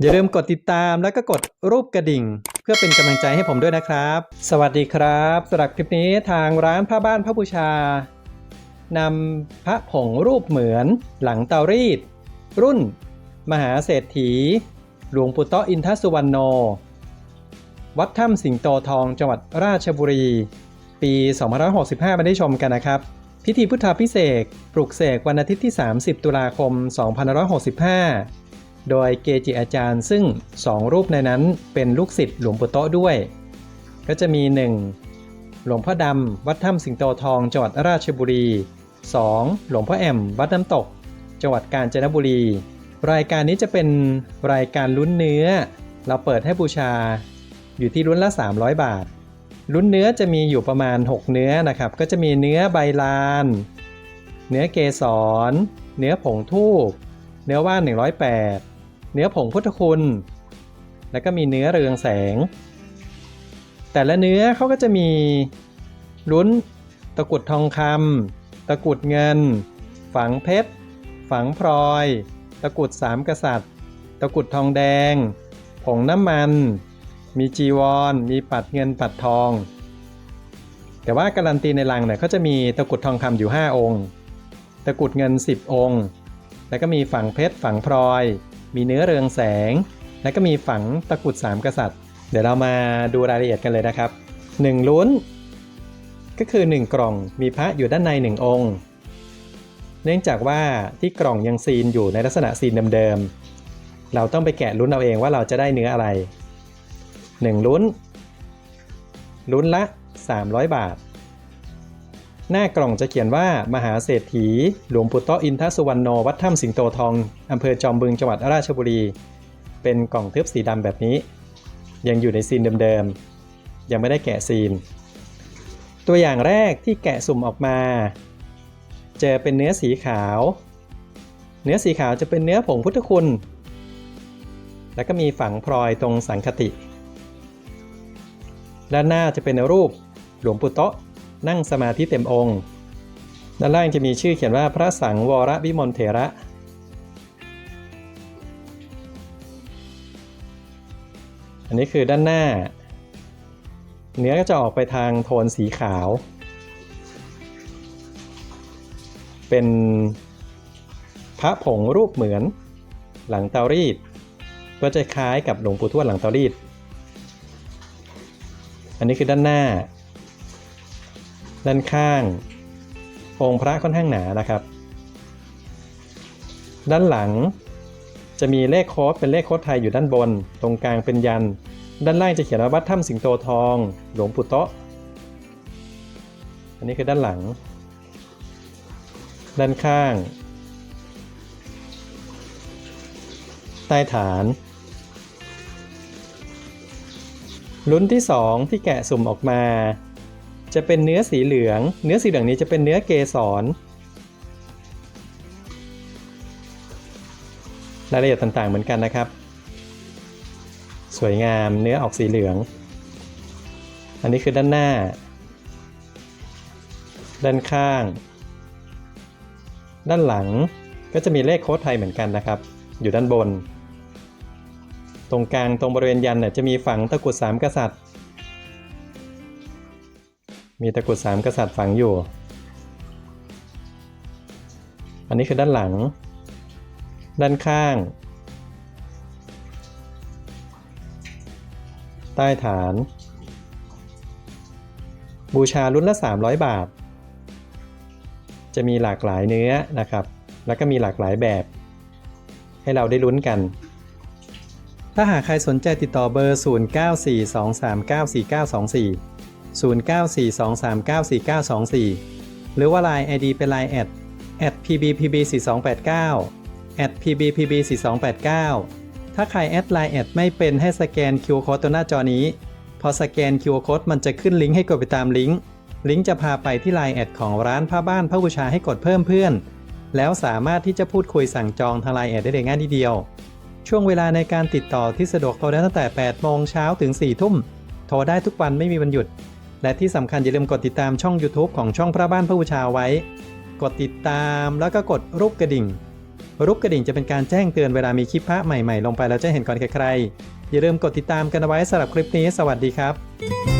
อย่าลืมกดติดตามแล้วก็กดรูปกระดิ่ง เพื่อเป็นกำลังใจให้ผมด้วยนะครับ สวัสดีครับสำหรับคลิปนี้ทางร้านผ้าบ้านพระบูชานำพระผงรูปเหมือนหลังเตารีด รุ่น มหาเศรษฐี หลวงปู่โตอินทสุวรรณโน วัดถ้ำสิงโตทองจังหวัดราชบุรี ปี2565 มาได้ชมกันนะครับ พิธีพุทธาพิเศษปลุกเสกวันอาทิตย์ที่ 30 ตุลาคม2565 โดยเกจิอาจารย์ซึ่ง 2 รูปในนั้นเป็นลูกศิษย์หลวงปู่โตด้วย ก็จะมี 1. หลวงพ่อดำวัดถ้ำสิงโตทองจังหวัดราชบุรี 2. หลวงพ่อแอมวัดน้ำตก จังหวัดกาญจนบุรี รายการนี้จะเป็นรายการลุ้นเนื้อ เราเปิดให้บูชา อยู่ที่ลุ้นละ 300 บาท ลุ้นเนื้อจะมีอยู่ประมาณ 6 เนื้อนะครับ ก็จะมีเนื้อใบลาน เนื้อเกสร เนื้อผงทูบเนื้อว่าน108 เนื้อผงพุทธคุณ แล้วก็มีเนื้อเรืองแสง แต่ละเนื้อเขาก็จะมีลุ้นตะกุดทองคำตะกุดเงิน ฝังเพชร ฝังพลอย ตะกุดสามกษัตริย์ ตะกุดทองแดง ผงน้ำมัน มีจีวร มีปัดเงินปัดทอง แต่ว่าการันตีในลังเนี่ยเขาจะมีตะกุดทองคำอยู่ 5 องค์ ตะกุดเงิน 10 องค์ แล้วก็มีฝังเพชร ฝังพลอย มีเนื้อเรืองแสง แล้วก็มีฝังตะกุดสามกษัตริย์ เดี๋ยวเรามาดูรายละเอียดกันเลยนะครับ 1 ลุ้น ก็คือ 1 กล่องมีพระอยู่ด้านใน 1 องค์ เนื่องจากว่าที่กล่องยังซีนอยู่ในลักษณะซีนเดิมๆเราต้องไปแกะลุ้นเอาเองว่าเราจะได้เนื้ออะไร 1 ลุ้น ลุ้นละ 300 บาท หน้ากล่องจะเขียนว่ามหาเศรษฐี หลวงปู่โตอินทสุวรรณโนวัดถ้ำสิงโตทองอำเภอจอมบึงจังหวัดราชบุรี เป็นกล่องทึบสีดำแบบนี้ ยังอยู่ในซีนเดิมๆ ยังไม่ได้แกะซีน ตัวอย่างแรกที่แกะสุ่มออกมา เจอเป็นเนื้อสีขาว เนื้อสีขาวจะเป็นเนื้อผงพุทธคุณ แล้วก็มีฝังพลอยตรงสังคติ ด้านหน้าจะเป็นรูปหลวงปู่โต นั่งสมาธิเต็มองค์ ด้านล่างจะมีชื่อเขียนว่าพระสังวรวิมลเถระ อันนี้คือด้านหน้า เนื้อก็จะออกไปทางโทนสีขาว เป็นพระผงรูปเหมือนหลังเตารีด ก็จะคล้ายกับหลวงปู่ทวดหลังเตารีด อันนี้คือด้านหน้า ด้านข้าง องค์พระค่อนข้างหนานะครับ ด้านหลังจะมีเลขโค้ดเป็นเลขโค้ดไทยอยู่ด้านบน ตรงกลางเป็นยัน ด้านล่างจะเขียนว่าวัดถ้ำสิงโตทอง หลวงปู่โตะอันนี้คือด้านหลัง ด้านข้าง ใต้ฐาน ลุ้นที่ 2 ที่แกะสุ่มออกมา จะเป็นเนื้อสีเหลือง เนื้อสีเหลืองนี้จะเป็นเนื้อเกสรรายละเอียดต่างๆเหมือนกันนะครับ สวยงามเนื้อออกสีเหลือง อันนี้คือด้านหน้า ด้านข้าง ด้านหลังก็จะมีเลขโค้ดไทยเหมือนกันนะครับ อยู่ด้านบน ตรงกลางตรงบริเวณยันเนี่ยจะมีฝังตะกุดสามกษัตริย์ มีตะกรุดสามกษัตริย์ฝังอยู่ อันนี้คือด้านหลัง ด้านข้าง ใต้ฐาน บูชารุ่นละ 300 บาท จะมีหลากหลายเนื้อนะครับ แล้วก็มีหลากหลายแบบ ให้เราได้ลุ้นกันถ้าหากใครสนใจติดต่อเบอร์ 0942394924 0942394924 หรือว่า Line ID เป็น Line แอด at pbpb4289 at pbpb4289 ถ้าใครแอดไลน์แอดไม่เป็นให้สแกน QR Code ตัวหน้าจอนี้ พอสแกน QR Code มันจะขึ้นลิงก์ให้กดไปตามลิงก์ ลิงก์จะพาไปที่ Line แอดของร้านผ้าบ้านผ้าบูชาให้กดเพิ่มเพื่อน แล้วสามารถที่จะพูดคุยสั่งจองทาง Line แอดได้เลยง่ายทีเดียว ช่วงเวลาในการติดต่อที่สะดวกโทรได้ตั้งแต่ 8 โมงเช้าถึง 4 ทุ่ม โทรได้ทุกวันไม่มีวันหยุด และที่สำคัญอย่าลืมกดติดตามช่อง YouTube ของช่องพระบ้านพระบูชาไว้ กดติดตามแล้วก็กดรูปกระดิ่ง รูปกระดิ่งจะเป็นการแจ้งเตือนเวลามีคลิปพระใหม่ๆ ลงไปแล้วจะเห็นก่อนใครๆอย่าลืมกดติดตามกันเอาไว้สำหรับคลิปนี้ สวัสดีครับ